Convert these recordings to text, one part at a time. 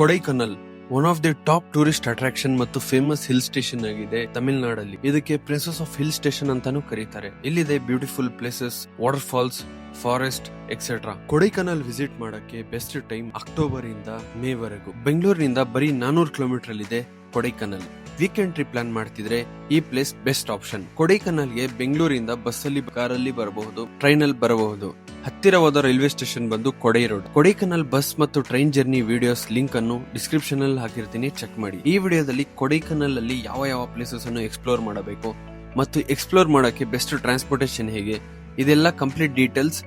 Kodaikanal one of the top tourist attraction ಮತ್ತು famous hill station ಆಗಿದೆ ತಮಿಳುನಾಡಲ್ಲಿ. ಇದಕ್ಕೆ ಪ್ರಿನ್ಸಸ್ ಆಫ್ ಹಿಲ್ ಸ್ಟೇಷನ್ ಅಂತಾನೂ ಕರೀತಾರೆ. ಇಲ್ಲಿದೆ beautiful places water falls forest etcetera Kodaikanal visit ಮಾಡಕ್ಕೆ ಬೆಸ್ಟ್ ಟೈಮ್ ಅಕ್ಟೋಬರ್ ಇಂದ ಮೇ ವರೆಗೂ ಬೆಂಗಳೂರಿನಿಂದ ಬರೀ ನಾನೂರು ಕಿಲೋಮೀಟರ್ ಅಲ್ಲಿದೆ ಕೊಡೈಕನಲ್. ವೀಕೆಂಡ್ ಟ್ರಿಪ್ ಪ್ಲಾನ್ ಮಾಡ್ತಿದ್ರೆ ಈ ಪ್ಲೇಸ್ ಬೆಸ್ಟ್ ಆಪ್ಷನ್ ಕೊಡೈಕನಲ್ಗೆ ಬೆಂಗಳೂರಿಂದ ಬಸ್ಸಲ್ಲಿ ಕಾರಲ್ಲಿ ಬರಬಹುದು ಟ್ರೈನ್ ಅಲ್ಲಿ ಬರಬಹುದು ಹತ್ತಿರವಾದ ರೈಲ್ವೆ ಸ್ಟೇಷನ್ ಬಂದು ಕೊಡೈ ರೋಡ್. ಕೊಡೈಕನಲ್ ಬಸ್ ಮತ್ತು ಟ್ರೈನ್ ಜರ್ನಿ ವಿಡಿಯೋಸ್ ಲಿಂಕ್ ಅನ್ನು ಡಿಸ್ಕ್ರಿಪ್ಷನ್ ಅಲ್ಲಿ ಹಾಕಿರ್ತೀನಿ ಚೆಕ್ ಮಾಡಿ. ಈ ವಿಡಿಯೋದಲ್ಲಿ ಕೊಡೈಕನಲ್ ಅಲ್ಲಿ ಯಾವ ಯಾವ ಪ್ಲೇಸಸ್ ಅನ್ನು ಎಕ್ಸ್ಪ್ಲೋರ್ ಮಾಡಬೇಕು ಮತ್ತು ಎಕ್ಸ್ಪ್ಲೋರ್ ಮಾಡೋಕೆ ಬೆಸ್ಟ್ ಟ್ರಾನ್ಸ್ಪೋರ್ಟೇಷನ್ ಹೇಗೆ, ಇದೆಲ್ಲ ಕಂಪ್ಲೀಟ್ ಡೀಟೇಲ್ಸ್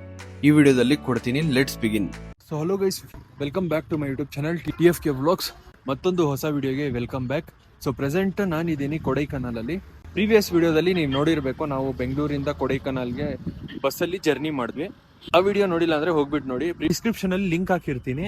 ಈ ವಿಡಿಯೋದಲ್ಲಿ ಕೊಡ್ತೀನಿ. Let's begin so hello guys welcome back to my YouTube channel T F K vlogs ಮತ್ತೊಂದು ಹೊಸ ವಿಡಿಯೋಗೆ ವೆಲ್ಕಮ್ ಬ್ಯಾಕ್ ಸೊ ಪ್ರೆಸೆಂಟ್ ನಾನಿದ್ದೀನಿ ಕೊಡೈಕನಾಲಲ್ಲಿ. ಪ್ರೀವಿಯಸ್ ವಿಡಿಯೋದಲ್ಲಿ ನೀವು ನೋಡಿರಬೇಕು, ನಾವು ಬೆಂಗಳೂರಿಂದ ಕೊಡೈಕನಾಲ್ಗೆ ಬಸ್ಸಲ್ಲಿ ಜರ್ನಿ ಮಾಡಿದ್ವಿ. ಆ ವಿಡಿಯೋ ನೋಡಿಲ್ಲ ಅಂದ್ರೆ ಹೋಗ್ಬಿಟ್ಟು ನೋಡಿ. ಡಿಸ್ಕ್ರಿಪ್ಷನ್ ಅಲ್ಲಿ ಲಿಂಕ್ ಹಾಕಿರ್ತೀನಿ.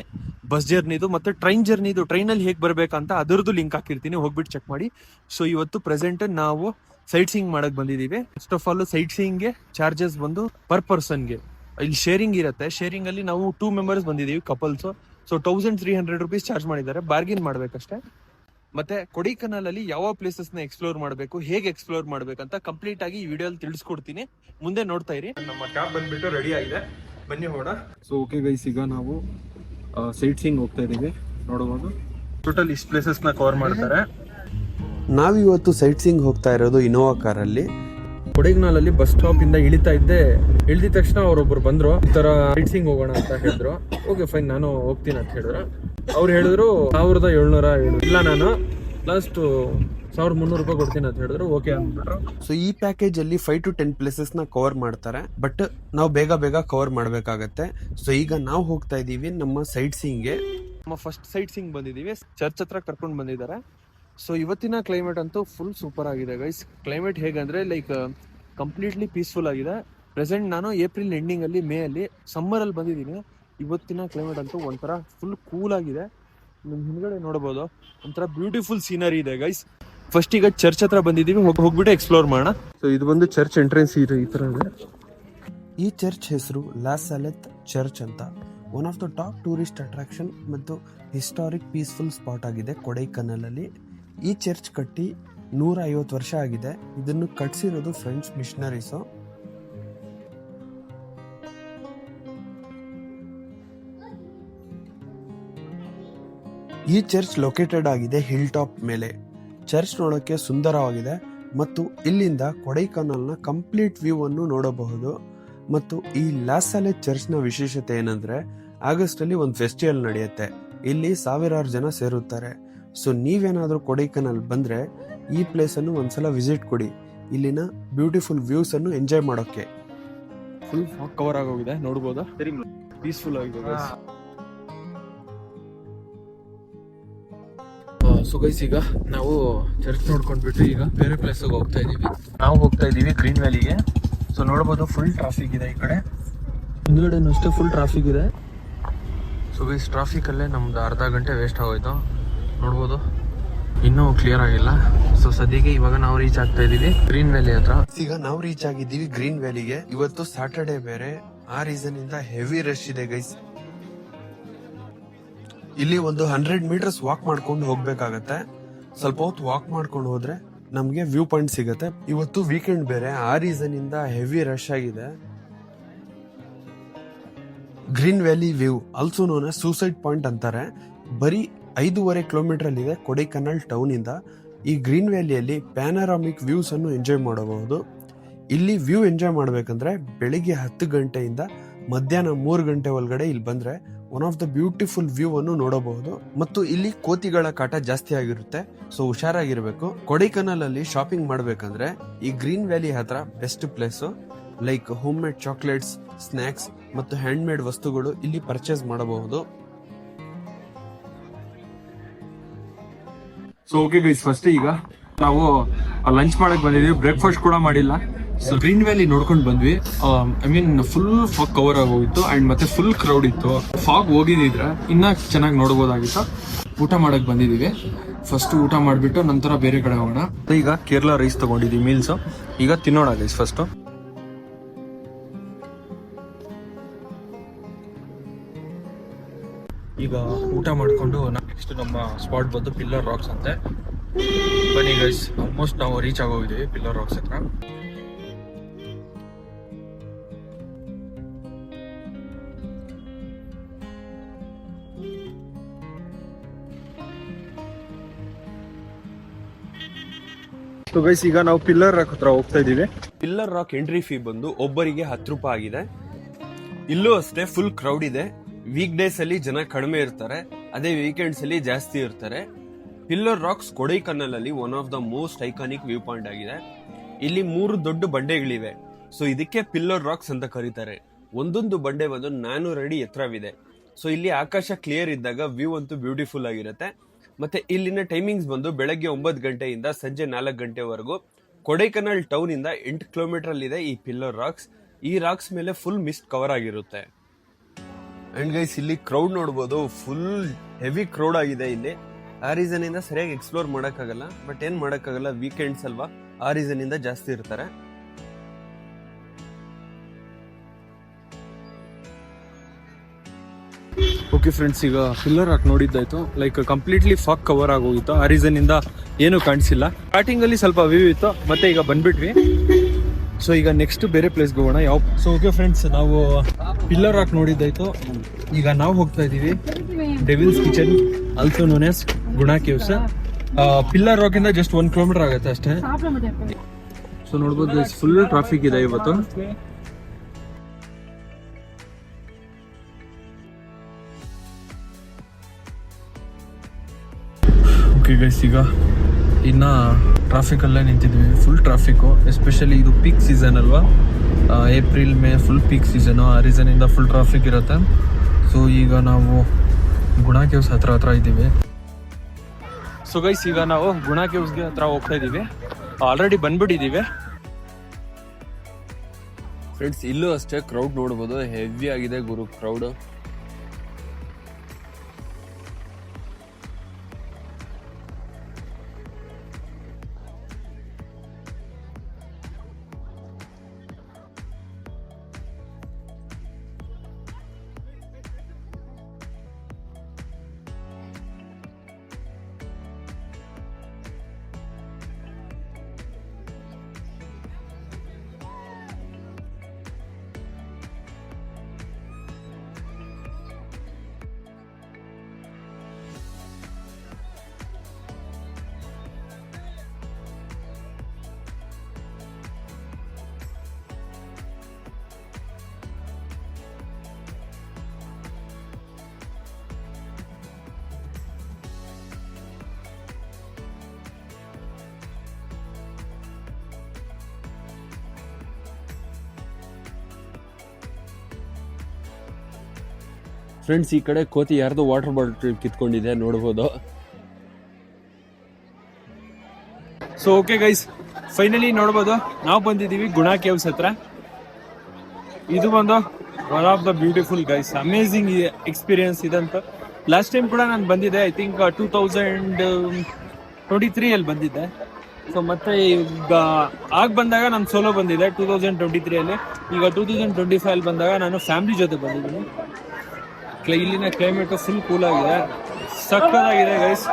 ಬಸ್ ಜರ್ನಿದು ಮತ್ತೆ ಟ್ರೈನ್ ಜರ್ನಿದು ಟ್ರೈನಲ್ಲಿ ಹೇಗೆ ಬರಬೇಕಂತ ಅದರದ್ದು ಲಿಂಕ್ ಹಾಕಿರ್ತೀನಿ. ಹೋಗ್ಬಿಟ್ಟು ಚೆಕ್ ಮಾಡಿ. ಸೊ ಇವತ್ತು ಪ್ರೆಸೆಂಟ್ ನಾವು ಸೈಟ್ ಸೀಯಿಂಗ್ ಮಾಡಕ್ ಬಂದಿದ್ದೀವಿ ಫಸ್ಟ್ ಆಫ್ ಆಲ್ ಸೈಟ್ ಸೀಯಿಂಗ್ಗೆ ಚಾರ್ಜಸ್ ಬಂದು ಪರ್ ಪರ್ಸನ್ಗೆ ಇಲ್ಲಿ ಶೇರಿಂಗ್ ಇರುತ್ತೆ. ಶೇರಿಂಗ್ ಅಲ್ಲಿ ನಾವು ಟೂ ಮೆಂಬರ್ಸ್ ಬಂದಿದ್ದೀವಿ couples so thousand three hundred rupees charge ಮಾಡಿದ್ದಾರೆ. ಬಾರ್ಗಿನ್ ಮಾಡ್ಬೇಕಷ್ಟೇ. ಮತ್ತೆ ಕೊಡೈಕನಾಲ್ ಅಲ್ಲಿ ಯಾವ ಪ್ಲೇಸಸ್ನ ಎಕ್ಸ್ಪ್ಲೋರ್ ಮಾಡಬೇಕು ಹೇಗೆ ಎಕ್ಸ್ಪ್ಲೋರ್ ಮಾಡ್ಬೇಕಂತ ಕಂಪ್ಲೀಟ್ ಆಗಿ ಈ ವಿಡಿಯೋ ಅಲ್ಲಿ ತಿಳಿಸ್ಕೊಡ್ತೀನಿ. ಮುಂದೆ ನೋಡ್ತಾ ಇರಿ. ನಮ್ಮ ಕ್ಯಾಬ್ ಬಂದ್ಬಿಟ್ಟು ರೆಡಿ ಆಗಿದೆ. ಬನ್ನಿ ಹೋಗೋಣ. ಸೊ ಓಕೆ ಗೈಸ್ ಈಗ ನಾವು ಸೈಟ್ ಸೀನ್ ಹೋಗ್ತಾ ಇದೀವಿ ನೋಡಬಹುದು ಟೋಟಲ್ ಇಷ್ಟು ಪ್ಲೇಸಸ್ನ ಕವರ್ ಮಾಡ್ತಾರೆ. ನಾವಿವತ್ತು ಸೈಟ್ ಸೀಂಗ್ ಹೋಗ್ತಾ ಇರೋದು ಇನೋವಾ ಕಾರಲ್ಲಿ ಅಲ್ಲಿ. ಬಸ್ ಸ್ಟಾಪ್ ಇಂದ ಇಳಿತಾ ಇದ್ದೆ. ಇಳಿದ ತಕ್ಷಣ ಅವರೊಬ್ರು ಬಂದ್ರು. ಈ ತರ ಸೈಟ್ಸಿಂಗ್ ಹೋಗೋಣ ಅಂತ ಹೇಳಿದ್ರು. ಓಕೆ ಫೈನ್ ನಾನು ಹೋಗ್ತೀನಿ ಅಂತ ಹೇಳಿದ್ರು. ಅವ್ರು ಹೇಳಿದ್ರು ಸಾವಿರದ ಏಳ್ನೂರ ಏಳು. ಇಲ್ಲ ನಾನು ಲಾಸ್ಟ್ ಸಾವಿರದ ಮುನ್ನೂರು ರೂಪಾಯಿ ಕೊಡ್ತೀನಿ ಅಂತ ಹೇಳಿದ್ರು ಓಕೆ ಅಂದ್ಬಿಟ್ರು. ಸೊ ಈ ಪ್ಯಾಕೇಜ್ ಅಲ್ಲಿ ಫೈವ್ ಟು ಟೆನ್ ಪ್ಲೇಸಸ್ನ ಕವರ್ ಮಾಡ್ತಾರೆ ಬಟ್ ನಾವು ಬೇಗ ಬೇಗ ಕವರ್ ಮಾಡ್ಬೇಕಾಗತ್ತೆ. ಸೊ ಈಗ ನಾವು ಹೋಗ್ತಾ ಇದೀವಿ ನಮ್ಮ ಸೈಟ್ ಸೀಯಿಂಗ್ಗೆ ನಮ್ಮ ಫಸ್ಟ್ ಸೈಟ್ ಸೀಂಗ್ ಬಂದಿದ್ದೀವಿ. ಚರ್ಚ್ ಹತ್ರ ಕರ್ಕೊಂಡು ಬಂದಿದ್ದಾರೆ. ಸೊ ಇವತ್ತಿನ ಕ್ಲೈಮೇಟ್ ಅಂತೂ ಫುಲ್ ಸೂಪರ್ ಆಗಿದೆ ಗೈಸ್ ಕ್ಲೈಮೇಟ್ ಹೇಗಂದ್ರೆ ಲೈಕ್ ಕಂಪ್ಲೀಟ್ಲಿ ಪೀಸ್ಫುಲ್ ಆಗಿದೆ. ಪ್ರೆಸೆಂಟ್ ನಾನು ಏಪ್ರಿಲ್ ಎಂಡಿಂಗ್ ಅಲ್ಲಿ ಮೇ ಅಲ್ಲಿ ಸಮ್ಮರ್ ಅಲ್ಲಿ ಬಂದಿದ್ದೀನಿ. ಇವತ್ತಿನ ಕ್ಲೈಮೇಟ್ ಅಂತೂ ಒಂಥರ ಫುಲ್ ಕೂಲ್ ಆಗಿದೆ. ನಿಮ್ ಹಿಂದ್ಗಡೆ ನೋಡಬಹುದು ಒಂಥರ ಬ್ಯೂಟಿಫುಲ್ ಸೀನರಿ ಇದೆ ಗೈಸ್ ಫಸ್ಟ್ ಈಗ ಚರ್ಚ್ ಹತ್ರ ಬಂದಿದ್ದೀವಿ ಹೋಗ್ಬಿಟ್ಟು ಎಕ್ಸ್ಪ್ಲೋರ್ ಮಾಡೋಣ. ಸೊ ಇದು ಬಂದು ಚರ್ಚ್ ಎಂಟ್ರೆನ್ಸ್ ಇದೆ ಈ ತರ ಇದೆ. ಈ ಚರ್ಚ್ ಹೆಸರು ಲಾಸಲೆತ್ ಚರ್ಚ್ ಅಂತ. One of the top tourist attraction ಮತ್ತು ಹಿಸ್ಟಾರಿಕ್ ಪೀಸ್ಫುಲ್ ಸ್ಪಾಟ್ ಆಗಿದೆ ಕೊಡೈಕನಲಲ್ಲಿ. ಈ ಚರ್ಚ್ ಕಟ್ಟಿ ನೂರ ಐವತ್ತು ವರ್ಷ ಆಗಿದೆ. ಇದನ್ನು ಕಟ್ಸಿರೋದು ಫ್ರೆಂಚ್ ಮಿಷನರೀಸು ಈ ಚರ್ಚ್ ಲೊಕೇಟೆಡ್ ಆಗಿದೆ ಹಿಲ್ ಟಾಪ್ ಮೇಲೆ. ಚರ್ಚ್ ನೋಡೋಕೆ ಸುಂದರವಾಗಿದೆ ಮತ್ತು ಇಲ್ಲಿಂದ ಕೊಡೈಕನಾಲ್ನ ಕಂಪ್ಲೀಟ್ ವ್ಯೂ ಅನ್ನು ನೋಡಬಹುದು. ಮತ್ತು ಈ ಲಾಸಲೆ ಚರ್ಚ್ನ ವಿಶೇಷತೆ ಏನಂದ್ರೆ ಆಗಸ್ಟ್ ಅಲ್ಲಿ ಒಂದು ಫೆಸ್ಟಿವಲ್ ನಡೆಯುತ್ತೆ. ಇಲ್ಲಿ ಸಾವಿರಾರು ಜನ ಸೇರುತ್ತಾರೆ. ಸೊ ನೀವೇನಾದ್ರೂ ಕೊಡೈಕನಲ್ ಬಂದ್ರೆ ಈ ಪ್ಲೇಸ್ ಅನ್ನು ಒಂದ್ಸಲ ವಿಸಿಟ್ ಕೊಡಿ. ಇಲ್ಲಿನ ಬ್ಯೂಟಿಫುಲ್ ವ್ಯೂಸ್ ಅನ್ನು ಎಂಜಾಯ್ ಮಾಡೋಕೆ ಫುಲ್ ಕವರ್ ಆಗೋಗಿದೆ. ನೋಡ್ಬೋದಾ? ಪೀಸ್ಫುಲ್ ಆಗಿದೆ. ಸೊ ಗೈಸ್ ಈಗ ನಾವು ಚರ್ಚ್ ನೋಡ್ಕೊಂಡ್ಬಿಟ್ಟು ಈಗ ಬೇರೆ ಪ್ಲೇಸಿಗೆ ಹೋಗ್ತಾ ಇದೀವಿ. ನಾವು ಹೋಗ್ತಾ ಇದೀವಿ ಗ್ರೀನ್ ವ್ಯಾಲಿಗೆ ಸೊ ನೋಡ್ಬೋದು ಫುಲ್ ಟ್ರಾಫಿಕ್ ಇದೆ ಈ ಕಡೆ. ಹಿಂದ್ಗಡೆ ಅಷ್ಟೇ ಫುಲ್ ಟ್ರಾಫಿಕ್ ಇದೆ. ಸೊ ಗೈಸ್ ಟ್ರಾಫಿಕ್ ಅಲ್ಲೇ ನಮ್ದು ಅರ್ಧ ಗಂಟೆ ವೇಸ್ಟ್ ಆಗೋಯ್ತು. ನೋಡ್ಬೋದು. ಇನ್ನೂ ಕ್ಲಿಯರ್ ಆಗಿಲ್ಲ. ಸೊ ಸದ್ಯಕ್ಕೆ ಇವಾಗ ನಾವು ರೀಚ್ ಆಗ್ತಾ ಇದೀವಿ ಗ್ರೀನ್ ವ್ಯಾಲಿ ಹತ್ರ. ಈಗ ನಾವು ರೀಚ್ ಆಗಿದ್ದೀವಿ ಗ್ರೀನ್ ವ್ಯಾಲಿಗೆ ಇವತ್ತು ಸ್ಯಾಟರ್ಡೆ ಬೇರೆ. ಆ ರೀಸನ್ ಇಂದ ಹೆವಿ ರಶ್ ಇದೆ ಗೈಸ್ ಇಲ್ಲಿ ಒಂದು ಹಂಡ್ರೆಡ್ ಮೀಟರ್ಸ್ ವಾಕ್ ಮಾಡ್ಕೊಂಡು ಹೋಗ್ಬೇಕಾಗತ್ತೆ. ಸ್ವಲ್ಪ ಹೊತ್ತು ವಾಕ್ ಮಾಡ್ಕೊಂಡು ಹೋದ್ರೆ ನಮ್ಗೆ ವ್ಯೂ ಪಾಯಿಂಟ್ ಸಿಗತ್ತೆ. ಇವತ್ತು ವೀಕೆಂಡ್ ಬೇರೆ, ಆ ರೀಸನ್ ಇಂದ ಹೆವಿ ರಶ್ ಆಗಿದೆ. Green valley view also known suicide point ಅಂತಾರೆ. ಬರೀ ಐದೂವರೆ ಕಿಲೋಮೀಟರ್ ಅಲ್ಲಿ ಇದೆ ಕೊಡೈಕನಾಲ್ ಟೌನ್ ಇಂದ. ಈ ಗ್ರೀನ್ ವ್ಯಾಲಿಯಲ್ಲಿ ಪ್ಯಾನರಾಮಿಕ್ ವ್ಯೂಸ್ ಅನ್ನು ಎಂಜಾಯ್ ಮಾಡಬಹುದು. ಇಲ್ಲಿ ವ್ಯೂ ಎಂಜಾಯ್ ಮಾಡಬೇಕಂದ್ರೆ ಬೆಳಿಗ್ಗೆ ಹತ್ತು ಗಂಟೆಯಿಂದ ಮಧ್ಯಾಹ್ನ ಮೂರು ಗಂಟೆ ಒಳಗಡೆ ಇಲ್ಲಿ ಬಂದ್ರೆ one of the beautiful view ಅನ್ನು ನೋಡಬಹುದು. ಮತ್ತು ಇಲ್ಲಿ ಕೋತಿಗಳ ಕಾಟ ಜಾಸ್ತಿ ಆಗಿರುತ್ತೆ. ಸೊ ಹುಷಾರಾಗಿರ್ಬೇಕು. ಕೊಡೈಕನಲ್ ಅಲ್ಲಿ ಶಾಪಿಂಗ್ ಮಾಡ್ಬೇಕಂದ್ರೆ ಈ ಗ್ರೀನ್ ವ್ಯಾಲಿ ಹತ್ರ best place like home made chocolates snacks ಮತ್ತು ಹ್ಯಾಂಡ್ ಮೇಡ್ ವಸ್ತುಗಳು ಇಲ್ಲಿ ಪರ್ಚೇಸ್ ಮಾಡಬಹುದು. ಸೊ ಓಕೆ ಗೈಸ್ ಫಸ್ಟ್ ಈಗ ನಾವು ಲಂಚ್ ಮಾಡಕ್ ಬಂದಿದ್ದೀವಿ. ಬ್ರೇಕ್ಫಾಸ್ಟ್ ಕೂಡ ಮಾಡಿಲ್ಲ. ಸೊ ಗ್ರೀನ್ ವ್ಯಾಲಿ ನೋಡ್ಕೊಂಡು ಬಂದ್ವಿ. I mean full fog cover ಆಗೋಗಿತ್ತು ಅಂಡ್ ಮತ್ತೆ ಫುಲ್ ಕ್ರೌಡ್ ಇತ್ತು. ಫಾಗ್ ಹೋಗಿದ್ರೆ ಇನ್ನ ಚೆನ್ನಾಗಿ ನೋಡ್ಬೋದಾಗಿತ್ತು. ಊಟ ಮಾಡಕ್ ಬಂದಿದೀವಿ ಫಸ್ಟ್ ಊಟ ಮಾಡಿಬಿಟ್ಟು ನಂತರ ಬೇರೆ ಕಡೆ ಹೋಗೋಣ. ಈಗ ಕೇರಳ ರೈಸ್ ತಗೊಂಡಿದ್ವಿ ಮೀಲ್ಸ್ ಈಗ ತಿನ್ನೋಣ ಗೈಸ್ ಫಸ್ಟ್ ಈಗ ಊಟ ಮಾಡಿಕೊಂಡು ಮಾಡ್ಕೊಂಡು ನೆಕ್ಸ್ಟ್ ನಮ್ಮ ಸ್ಪಾಟ್ ಬಂದು ಪಿಲ್ಲರ್ ರಾಕ್ಸ್ ಅಂತೆ. ಬನ್ನಿ ಗೈಸ್ ಆಲ್ಮೋಸ್ಟ್ ನಾವು ರೀಚ್ ಆಗೋಗಿದ್ದೀವಿ ಪಿಲ್ಲರ್ ರಾಕ್ಸ್ ಹತ್ರ. ಸೊ ಗೈಸ್ ಈಗ ನಾವು ಪಿಲ್ಲರ್ ರಾಕ್ ಹತ್ರ ಹೋಗ್ತಾ ಇದೀವಿ ಪಿಲ್ಲರ್ ರಾಕ್ ಎಂಟ್ರಿ ಫೀ ಬಂದು ಒಬ್ಬರಿಗೆ ಹತ್ತು ರೂಪಾಯಿ ಆಗಿದೆ. ಇಲ್ಲೂ ಅಷ್ಟೇ ಫುಲ್ ಕ್ರೌಡ್ ಇದೆ. ವೀಕ್ ಡೇಸ್ ಅಲ್ಲಿ ಜನ ಕಡಿಮೆ ಇರ್ತಾರೆ. ಅದೇ ವೀಕೆಂಡ್ಸ್ ಅಲ್ಲಿ ಜಾಸ್ತಿ ಇರ್ತಾರೆ. ಪಿಲ್ಲರ್ ರಾಕ್ಸ್ ಕೊಡೈಕನಲ್ ಅಲ್ಲಿ one of the most iconic view point ಆಗಿದೆ. ಇಲ್ಲಿ ಮೂರು ದೊಡ್ಡ ಬಂಡೆಗಳಿವೆ. ಸೊ ಇದಕ್ಕೆ ಪಿಲ್ಲರ್ ರಾಕ್ಸ್ ಅಂತ ಕರೀತಾರೆ. ಒಂದೊಂದು ಬಂಡೆ ಬಂದು ನಾನೂರು ಅಡಿ ಎತ್ತರವಿದೆ. ಸೊ ಇಲ್ಲಿ ಆಕಾಶ ಕ್ಲಿಯರ್ ಇದ್ದಾಗ ವ್ಯೂ ಅಂತೂ ಬ್ಯೂಟಿಫುಲ್ ಆಗಿರುತ್ತೆ. ಮತ್ತೆ ಇಲ್ಲಿನ ಟೈಮಿಂಗ್ಸ್ ಬಂದು ಬೆಳಗ್ಗೆ ಒಂಬತ್ತು ಗಂಟೆಯಿಂದ ಸಂಜೆ ನಾಲ್ಕು ಗಂಟೆವರೆಗೂ ಕೊಡೈಕನಲ್ ಟೌನ್ ಇಂದ ಎಂಟು ಇದೆ ಈ ಪಿಲ್ಲರ್ ರಾಕ್ಸ್ ಈ ರಾಕ್ಸ್ ಮೇಲೆ ಫುಲ್ ಮಿಸ್ಟ್ ಕವರ್ ಆಗಿರುತ್ತೆ. ಅಂಡ್ ಗೈಸ್ ಇಲ್ಲಿ ಕ್ರೌಡ್ ನೋಡ್ಬೋದು ಫುಲ್ ಹೆವಿ ಕ್ರೌಡ್ ಆಗಿದೆ ಇಲ್ಲಿ. ಆ ರೀಸನ್ ಇಂದ ಸರಿಯಾಗಿ ಎಕ್ಸ್ಪ್ಲೋರ್ ಮಾಡೋಕ್ಕಾಗಲ್ಲ ಬಟ್ ಏನ್ ಮಾಡೋಕ್ಕಾಗಲ್ಲ ವೀಕೆಂಡ್ಸ್ ಅಲ್ವಾ? ಆ ರೀಸನ್ ಇಂದ ಜಾಸ್ತಿ ಇರ್ತಾರೆ. ಓಕೆ ಫ್ರೆಂಡ್ಸ್ ಈಗ ಪಿಲ್ಲರ್ ಹಾಕಿ ನೋಡಿದ್ದಾಯ್ತು. ಲೈಕ್ ಕಂಪ್ಲೀಟ್ಲಿ ಫಾಕ್ ಕವರ್ ಆಗೋಗಿತ್ತು. ಆ ರೀಸನ್ ಇಂದ ಏನು ಕಾಣಿಸಿಲ್ಲ. ಸ್ಟಾರ್ಟಿಂಗ್ ಅಲ್ಲಿ ಸ್ವಲ್ಪ ವ್ಯೂ ಇತ್ತು ಮತ್ತೆ ಈಗ ಬಂದ್ಬಿಟ್ವಿ. ಸೊ ಈಗ ನೆಕ್ಸ್ಟ್ ಬೇರೆ ಪ್ಲೇಸ್ಗೆ ಹೋಗೋಣ. ಯಾವ ಸೊ ಓಕೆ ಫ್ರೆಂಡ್ಸ್ ನಾವು ಪಿಲ್ಲರ್ ಹಾಕಿ ನೋಡಿದ್ದಾಯ್ತು. ಈಗ ನಾವು ಹೋಗ್ತಾ ಇದೀವಿ devil's kitchen also known as Guna caves pillar rock ಇಂದ ಜಸ್ಟ್ ಒನ್ ಕಿಲೋಮೀಟರ್ ಆಗುತ್ತೆ ಅಷ್ಟೇ. ಸೊ ನೋಡ್ಬೋದು ಫುಲ್ ಟ್ರಾಫಿಕ್ ಇದೆ ಇವತ್ತು. ಗೈಸ್ ಈಗ ಇನ್ನ ಟ್ರಾಫಿಕ್ ಅಲ್ಲೇ ನಿಂತಿದ್ವಿ. ಫುಲ್ ಟ್ರಾಫಿಕ್ಕು ಎಸ್ಪೆಷಲಿ ಇದು ಪೀಕ್ ಸೀಸನ್ ಅಲ್ವಾ? April May full peak season ಆ ರೀಸನ್ ಇಂದ ಫುಲ್ ಟ್ರಾಫಿಕ್ ಇರುತ್ತೆ. ಸೊ ಈಗ ನಾವು ಗುಣ ಕೇವ್ಸ್ ಹತ್ರ ಹತ್ರ ಇದ್ದೀವಿ. ಸೊ ಗೈಸ್ ಈಗ ನಾವು ಗುಣ ಕೇವ್ಸ್ಗೆ ಹತ್ರ ಹೋಗ್ತಾ ಇದ್ದೀವಿ. ಆಲ್ರೆಡಿ ಬಂದ್ಬಿಟ್ಟಿದ್ದೀವಿ. ಫ್ರೆಂಡ್ಸ್ ಇಲ್ಲೂ ಅಷ್ಟೇ ಕ್ರೌಡ್ ನೋಡ್ಬೋದು. ಹೆವಿ ಆಗಿದೆ ಗುರು ಕ್ರೌಡ್ ಫ್ರೆಂಡ್ಸ್ ಈ ಕಡೆ ಕೋತಿ ಯಾರ್ದು ವಾಟರ್ ಬಾಟಲ್ ಕಿತ್ಕೊಂಡಿದೆ, ನೋಡ್ಬೋದು. ಸೊ ಓಕೆ ಗೈಸ್ ಫೈನಲಿ ನೋಡ್ಬೋದು. ನಾವು ಬಂದಿದ್ದೀವಿ ಗುಣ ಕೇವ್ಸ್ ಹತ್ರ. ಇದು ಬಂದು one of the beautiful guys amazing experience ಇದಂತ. ಲಾಸ್ಟ್ ಟೈಮ್ ಕೂಡ ನಾನು ಬಂದಿದ್ದೆ. I think two thousand twenty three ಅಲ್ಲಿ ಬಂದಿದ್ದೆ. ಸೊ ಮತ್ತೆ ಈಗ ಆಗ ಬಂದಾಗ ನಾನು ಸೋಲೋ ಬಂದಿದ್ದೆ. ಟೂ ತೌಸಂಡ್ ಟ್ವೆಂಟಿ ತ್ರೀಯಲ್ಲಿ ಈಗ ಟೂ ತೌಸಂಡ್ ಟ್ವೆಂಟಿ ಫೈವ್ ಬಂದಾಗ ನಾನು ಫ್ಯಾಮಿಲಿ ಜೊತೆ ಬಂದಿದ್ದೀನಿ. ಇಲ್ಲಿನ ಕ್ಲೈಮೇಟ್ ಫುಲ್ ಕೂಲ್ ಆಗಿದೆ. ಸಕ್ಕದಾಗಿದೆ ಗೈಸ್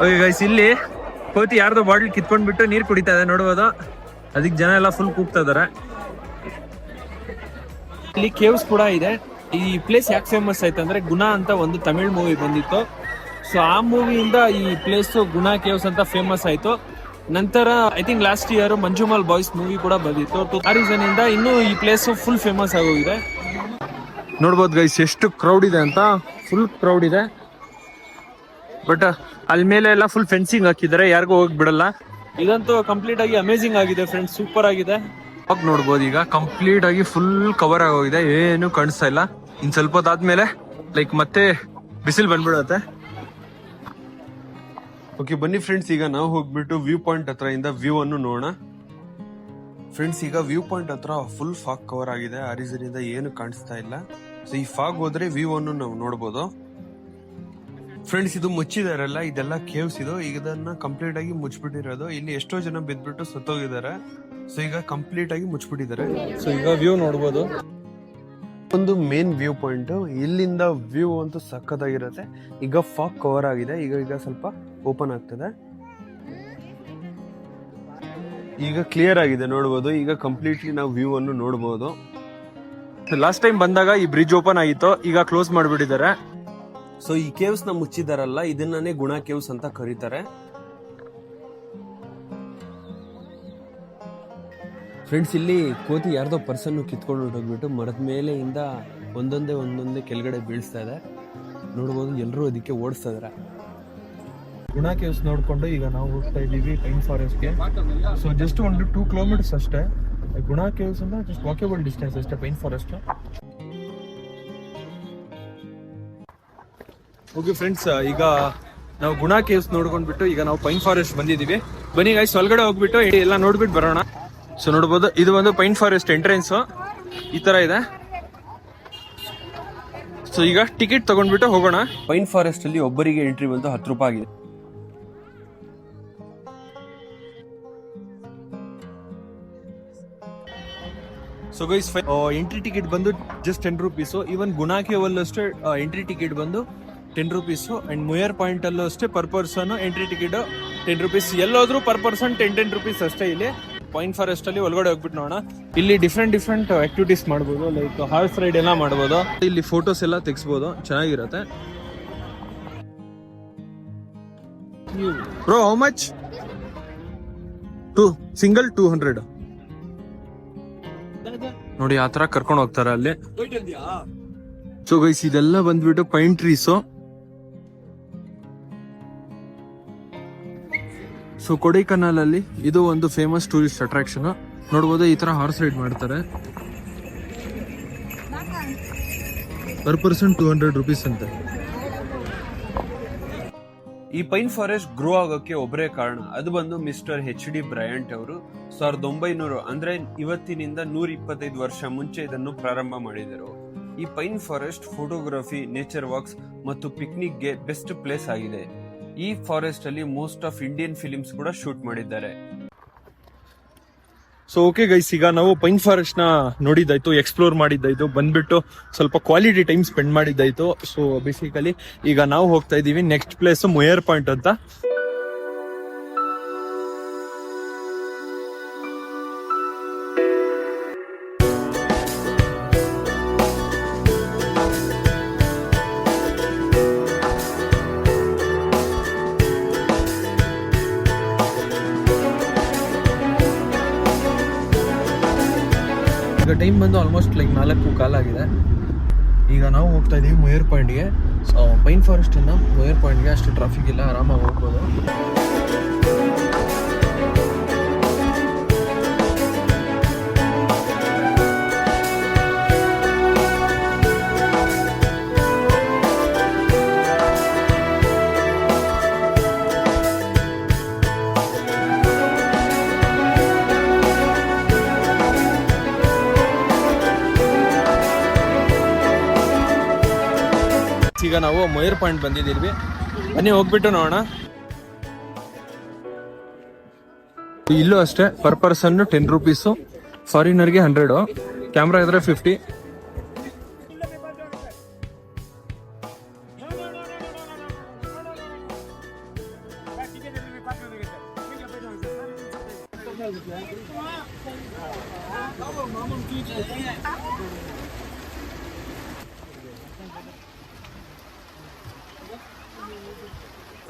ಓಕೆ ಗೈಸ್ ಇಲ್ಲಿ ಕೋತಿ ಯಾರ್ದೋ ಬಾಟಲ್ ಕಿತ್ಕೊಂಡ್ಬಿಟ್ಟು ನೀರು ಕುಡಿತಾ ಇದೆ, ನೋಡ್ಬೋದು? ಅದಕ್ಕೆ ಜನ ಎಲ್ಲ ಫುಲ್ ಕೂಗ್ತಾ ಇದಾರೆ ಇಲ್ಲಿ ಕೇವ್ಸ್ ಕೂಡ ಇದೆ. ಈ ಪ್ಲೇಸ್ ಯಾಕೆ ಫೇಮಸ್ ಆಯ್ತು ಅಂದ್ರೆ ಗುಣ ಅಂತ ಒಂದು ತಮಿಳ್ ಮೂವಿ ಬಂದಿತ್ತು. ಸೊ ಆ ಮೂವಿಯಿಂದ ಈ ಪ್ಲೇಸ್ ಗುಣ ಕೇವ್ಸ್ ಅಂತ ಫೇಮಸ್ ಆಯ್ತು. ನಂತರ I think last year Manjummel Boys movie ಕೂಡ ಬಂದಿತ್ತು. ಆ ರೀಸನ್ ಇಂದ ಇನ್ನೂ ಈ ಪ್ಲೇಸ್ ಫುಲ್ ಫೇಮಸ್ ಆಗೋಗಿದೆ. ನೋಡ್ಬೋದು ಗೈಸ್ ಎಷ್ಟು ಕ್ರೌಡ್ ಇದೆ ಅಂತ. ಫುಲ್ ಕ್ರೌಡ್ ಇದೆ. ಬಟ್ ಅಲ್ಲಿ ಮೇಲೆ ಎಲ್ಲ ಫುಲ್ ಫೆನ್ಸಿಂಗ್ ಹಾಕಿದ್ದಾರೆ. ಯಾರಿಗೂ ಹೋಗಿ ಬಿಡಲ್ಲ. ಇದಂತೂ ಕಂಪ್ಲೀಟ್ ಆಗಿ ಅಮೇಸಿಂಗ್ ಆಗಿದೆ ಫ್ರೆಂಡ್ಸ್ ಸೂಪರ್ ಆಗಿದೆ. ಹೋಗಿ ನೋಡ್ಬೋದು ಈಗ. ಕಂಪ್ಲೀಟ್ ಆಗಿ ಫುಲ್ ಕವರ್ ಆಗೋಗಿದೆ. ಏನು ಕಾಣಿಸ್ತಾ ಇಲ್ಲ. ಇನ್ ಸ್ವಲ್ಪ ಹೊತ್ತಾದ್ಮೇಲೆ ಲೈಕ್ ಮತ್ತೆ ಬಿಸಿಲು ಬಂದ್ಬಿಡುತ್ತೆ. ಓಕೆ ಬನ್ನಿ ಫ್ರೆಂಡ್ಸ್ ಈಗ ನಾವು ಹೋಗ್ಬಿಟ್ಟು ವ್ಯೂ ಪಾಯಿಂಟ್ ಹತ್ರ ಇಂದ ವ್ಯೂ ಅನ್ನು ನೋಡೋಣ. ಫ್ರೆಂಡ್ಸ್ ಈಗ ವ್ಯೂ ಪಾಯಿಂಟ್ ಹತ್ರ ಫುಲ್ ಫಾಗ್ ಕವರ್ ಆಗಿದೆ. ಆ ಇಂದ ಏನು ಕಾಣಿಸ್ತಾ ಇಲ್ಲ. ಸೊ ಈ ಫಾಗ್ ಹೋದ್ರೆ ವ್ಯೂ ಅನ್ನು ನಾವು ನೋಡಬಹುದು ಫ್ರೆಂಡ್ಸ್ ಇದು ಮುಚ್ಚಿದಾರಲ್ಲ, ಇದೆಲ್ಲ ಕೇವ್ಸ್ ಇದು. ಈಗ ಇದನ್ನ ಕಂಪ್ಲೀಟ್ ಆಗಿ ಮುಚ್ಚಿಬಿಟ್ಟಿರೋದು ಇಲ್ಲಿ ಎಷ್ಟೋ ಜನ ಬಿದ್ದ್ಬಿಟ್ಟು ಸತ್ತೋಗಿದ್ದಾರೆ. ಸೊ ಈಗ ಕಂಪ್ಲೀಟ್ ಆಗಿ ಮುಚ್ಚಿಬಿಟ್ಟಿದ್ದಾರೆ ಸೊ ಈಗ ವ್ಯೂ ನೋಡ್ಬೋದು. ಒಂದು ಮೇನ್ ವ್ಯೂ ಪಾಯಿಂಟ್ ಇಲ್ಲಿಂದ ವ್ಯೂ ಅಂತೂ ಸಖತ್ತಾಗಿರುತ್ತೆ. ಈಗ ಫಾಗ್ ಕವರ್ ಆಗಿದೆ. ಈಗ ಈಗ ಸ್ವಲ್ಪ ಓಪನ್ ಆಗ್ತದೆ. ಈಗ ಕ್ಲಿಯರ್ ಆಗಿದೆ ನೋಡ್ಬೋದು. ಈಗ ಕಂಪ್ಲೀಟ್ಲಿ ನಾವು ವ್ಯೂ ಅನ್ನು ನೋಡ್ಬೋದು. ಲಾಸ್ಟ್ ಟೈಮ್ ಬಂದಾಗ ಈ ಬ್ರಿಡ್ಜ್ ಓಪನ್ ಆಗಿತ್ತು. ಈಗ ಕ್ಲೋಸ್ ಮಾಡಿಬಿಟ್ಟಿದ್ದಾರೆ. ಸೊ ಈ ಕೇವ್ಸ್ನ ಮುಚ್ಚಿದಾರಲ್ಲ. ಇದನ್ನೇ ಗುಣ ಕೇವ್ಸ್ ಅಂತ ಕರೀತಾರೆ. ಫ್ರೆಂಡ್ಸ್ ಇಲ್ಲಿ ಕೋತಿ ಯಾರ್ದೋ ಪರ್ಸನ್ ಕಿತ್ಕೊಂಡು ಹೊರಟೋಗ್ಬಿಟ್ಟು ಮರದ ಮೇಲೆಯಿಂದ ಒಂದೊಂದೇ ಒಂದೊಂದೇ ಕೆಳಗಡೆ ಬೀಳಿಸ್ತಾ ಇದೆ. ನೋಡ್ಬೋದು ಎಲ್ಲರೂ ಅದಕ್ಕೆ ಓಡಿಸ್ತಾ ಇದಾರೆ. ಗುಣ ಕೇವ್ಸ್ ನೋಡಿಕೊಂಡು ಈಗ ನಾವು ಹೋಗ್ತಾ ಇದ್ದೀವಿ ಪೈನ್ ಫಾರೆಸ್ಟ್ಗೆ ಸೊ ಜಸ್ಟ್ ಒಂದು ಟೂ ಕಿಲೋಮೀಟರ್ಸ್ ಅಷ್ಟೇ. ಗುಣ ಕೇವ್ಸ್ ಅಂದ್ರೆ ಜಸ್ಟ್ ವಾಕೇಬಲ್ ಡಿಸ್ಟೆನ್ಸ್ ಅಷ್ಟೇ ಪೈನ್ ಫಾರೆಸ್ಟ್ ಓಕೆ ಫ್ರೆಂಡ್ಸ್ ಈಗ ನಾವು ಗುಣ ಕೇವ್ಸ್ ನೋಡ್ಕೊಂಡ್ಬಿಟ್ಟು ಈಗ ನಾವು ಪೈನ್ ಫಾರೆಸ್ಟ್ ಬಂದಿದ್ದೀವಿ. ಬನ್ನಿ ಗೈಸ್ ಒಳಗಡೆ ಹೋಗ್ಬಿಟ್ಟು ಎಲ್ಲ ನೋಡ್ಬಿಟ್ಟು ಬರೋಣ. ಸೊ ನೋಡ್ಬೋದು. ಇದು ಒಂದು ಪೈನ್ ಫಾರೆಸ್ಟ್ ಎಂಟ್ರೆನ್ಸ್ ಈ ತರ ಇದೆ. ಸೊ ಈಗ ಟಿಕೆಟ್ ತಗೊಂಡ್ಬಿಟ್ಟು ಹೋಗೋಣ. ಪೈನ್ ಫಾರೆಸ್ಟ್ ಅಲ್ಲಿ ಒಬ್ಬರಿಗೆ ಎಂಟ್ರಿ ಬಂದು ಹತ್ತು ರೂಪಾಯಿ ಆಗಿದೆ. ಸೊ ಗೈಸ್ ಎಂಟ್ರಿ ಟಿಕೆಟ್ ಬಂದು ಜಸ್ಟ್ ಟೆನ್ ರುಪೀಸು ಈವನ್ ಗುಣಾಕಿ ಅಲ್ಲೂ ಅಷ್ಟೇ ಎಂಟ್ರಿ ಟಿಕೆಟ್ ಬಂದು ten rupees and Moyar point ಅಲ್ಲೂ ಅಷ್ಟೇ per person entry ticket ten rupees ಎಲ್ಲೋದ್ರೂ per person ten ten rupees ಅಷ್ಟೇ ಇಲ್ಲಿ. ಪಾಯಿಂಟ್ ಫಾರೆಸ್ಟ್ ಅಲ್ಲಿ ಒಳಗಡೆ ಹೋಗ್ಬಿಟ್ಟು ನೋಡೋಣ. ಇಲ್ಲಿ ಡಿಫ್ರೆಂಟ್ ಡಿಫ್ರೆಂಟ್ ಆಕ್ಟಿವಿಟೀಸ್ ಮಾಡ್ಬೋದು ಲೈಕ್ ಹಾರ್ಸ್ ರೈಡ್ ಎಲ್ಲ ಮಾಡ್ಬೋದು. ಇಲ್ಲಿ ಫೋಟೋಸ್ ಎಲ್ಲ ತೆಗಿಸ್ಬೋದು, ಚೆನ್ನಾಗಿರುತ್ತೆ. Bro how much to single two hundred ನೋಡಿ, ಆ ತರ ಕರ್ಕೊಂಡು ಹೋಗ್ತಾರೆ ಅಲ್ಲಿ. ಸೊ ಗೈಸ್ ಇದೆಲ್ಲ ಬಂದ್ಬಿಟ್ಟು ಪೈನ್ ಟ್ರೀಸ್ ಸೊ ಕೊಡೈಕನಾಲ್ ಅಲ್ಲಿ ಇದು ಒಂದು ಫೇಮಸ್ ಟೂರಿಸ್ಟ್ ಅಟ್ರಾಕ್ಷನ್ ನೋಡ್ಬೋದು ಈ ತರ ಹಾರ್ಸ್ ರೈಡ್ ಮಾಡ್ತಾರೆ. Per person two hundred rupees ಅಂತ. ಈ ಪೈನ್ ಫಾರೆಸ್ಟ್ ಗ್ರೋ ಆಗೋಕ್ಕೆ ಒಬ್ಬರೇ ಕಾರಣ. ಅದು ಬಂದು ಮಿಸ್ಟರ್ ಎಚ್ ಡಿ ಬ್ರಯಾಂಟ್ ಅವರು. ಸಾವಿರದ ಒಂಬೈನೂರು ಅಂದ್ರೆ ಇವತ್ತಿನಿಂದ ನೂರ ಇಪ್ಪತ್ತೈದು ವರ್ಷ ಮುಂಚೆ ಇದನ್ನು ಪ್ರಾರಂಭ ಮಾಡಿದರು. ಈ pine forest photography nature walks ಮತ್ತು ಪಿಕ್ನಿಕ್ಗೆ ಬೆಸ್ಟ್ ಪ್ಲೇಸ್ ಆಗಿದೆ. ಈ ಫಾರೆಸ್ಟ್ ಅಲ್ಲಿ ಮೋಸ್ಟ್ ಆಫ್ ಇಂಡಿಯನ್ ಫಿಲಿಮ್ಸ್ ಕೂಡ ಶೂಟ್ ಮಾಡಿದ್ದಾರೆ. ಸೊ ಓಕೆ ಗೈಸ್ ಈಗ ನಾವು ಪೈನ್ ಫಾರೆಸ್ಟ್ನ ನೋಡಿದ್ದಾಯ್ತು ಎಕ್ಸ್ಪ್ಲೋರ್ ಮಾಡಿದ್ದಾಯ್ತು, ಬಂದ್ಬಿಟ್ಟು ಸ್ವಲ್ಪ ಕ್ವಾಲಿಟಿ ಟೈಮ್ ಸ್ಪೆಂಡ್ ಮಾಡಿದ್ದಾಯ್ತು. ಸೊ ಬೇಸಿಕಲಿ ಈಗ ನಾವು ಹೋಗ್ತಾ ಇದೀವಿ ನೆಕ್ಸ್ಟ್ ಪ್ಲೇಸ್ ಮೊಯರ್ ಪಾಯಿಂಟ್ ಅಂತ. ಬಂದು ಆಲ್ಮೋಸ್ಟ್ ಲೈಕ್ ನಾಲ್ಕು ಕಾಲಾಗಿದೆ ಈಗ ನಾವು ಹೋಗ್ತಾ ಇದೀವಿ ಮೊಯರ್ ಪಾಯಿಂಟ್ಗೆ ಪೈನ್ ಫಾರೆಸ್ಟ್ ಇಂದ ಮೊಯರ್ ಪಾಯಿಂಟ್ಗೆ ಅಷ್ಟು ಟ್ರಾಫಿಕ್ ಇಲ್ಲ, ಆರಾಮಾಗಿ ಹೋಗ್ಬೋದು. ಮೊಯರ್ ಪಾಯಿಂಟ್ ಬಂದಿದ್ದೀವಿ. ಬನ್ನಿ, ಹೋಗ್ಬಿಟ್ಟು ನೋಡೋಣ. ಇಲ್ಲೂ ಅಷ್ಟೇ, ಪರ್ ಪರ್ಸನ್ ಟೆನ್ ರುಪೀಸು ಫಾರಿನರ್ಗೆ ಹಂಡ್ರೆಡು ಕ್ಯಾಮ್ರಾ ಇದ್ರೆ fifty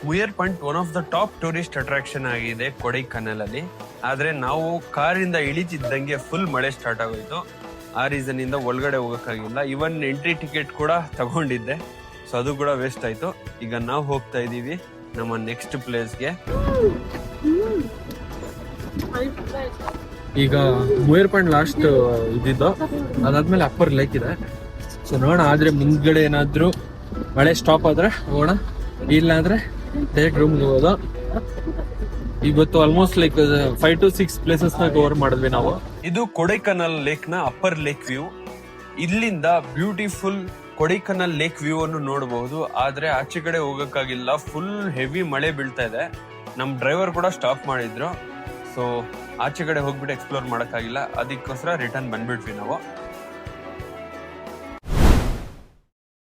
Moyar point one of the top tourist attraction ಆಗಿದೆ ಕೊಡೈಕನಲ್ ಅಲ್ಲಿ ಆದ್ರೆ ನಾವು ಕಾರಿಂದ ಇಳಿತಿದ್ದಂಗೆ ಫುಲ್ ಮಳೆ ಸ್ಟಾರ್ಟ್ ಆಗೋಯ್ತು. ಆ ರೀಸನ್ ಇಂದ ಒಳಗಡೆ ಹೋಗಕ್ಕಾಗಿಲ್ಲ. ಇವನ್ ಎಂಟ್ರಿ ಟಿಕೆಟ್ ಕೂಡ ತಗೊಂಡಿದ್ದೆ. ಸೊ ಅದು ಕೂಡ ವೇಸ್ಟ್ ಆಯ್ತು. ಈಗ ನಾವು ಹೋಗ್ತಾ ಇದೀವಿ ನಮ್ಮ ನೆಕ್ಸ್ಟ್ ಪ್ಲೇಸ್ಗೆ ಈಗ ಮೊಯರ್ ಪಾಯಿಂಟ್ ಲಾಸ್ಟ್ ಇದ್ದಿದ್ದು. ಅದಾದ್ಮೇಲೆ ಅಪ್ಪರ್ ಲೇಕ್ ಇದೆ. ಸೊ ನೋಡೋಣ. ಆದ್ರೆ ಮುಂದ್ಗಡೆ ಏನಾದ್ರು ಮಳೆ ಸ್ಟಾಪ್ ಆದ್ರೆ ಹೋಗೋಣ. ಇಲ್ಲ ಅಂದ್ರೆ ಡೈರೆಕ್ಟ್ ರೂಮ್ ಹೋಗೋದು. ಇವತ್ತು almost like five to six ಪ್ಲೇಸಸ್ನ cover ಮಾಡಿದ್ವಿ ನಾವು. ಇದು ಕೊಡೈಕನಲ್ ಲೇಕ್ನ ಅಪ್ಪರ್ ಲೇಕ್ ವ್ಯೂ. ಇಲ್ಲಿಂದ ಬ್ಯೂಟಿಫುಲ್ ಕೊಡೈಕನಲ್ ಲೇಕ್ ವ್ಯೂ ಅನ್ನು ನೋಡಬಹುದು. ಆದ್ರೆ ಆಚೆ ಕಡೆ ಹೋಗಕ್ಕಾಗಿಲ್ಲ. ಫುಲ್ ಹೆವಿ ಮಳೆ ಬೀಳ್ತಾ ಇದೆ. ನಮ್ ಡ್ರೈವರ್ ಕೂಡ ಸ್ಟಾಪ್ ಮಾಡಿದ್ರು. ಸೊ ಆಚೆ ಕಡೆ ಹೋಗ್ಬಿಟ್ಟು ಎಕ್ಸ್ಪ್ಲೋರ್ ಮಾಡಕ್ಕಾಗಿಲ್ಲ. ಅದಕ್ಕೋಸ್ಕರ ರಿಟರ್ನ್ ಬಂದ್ಬಿಟ್ವಿ ನಾವು.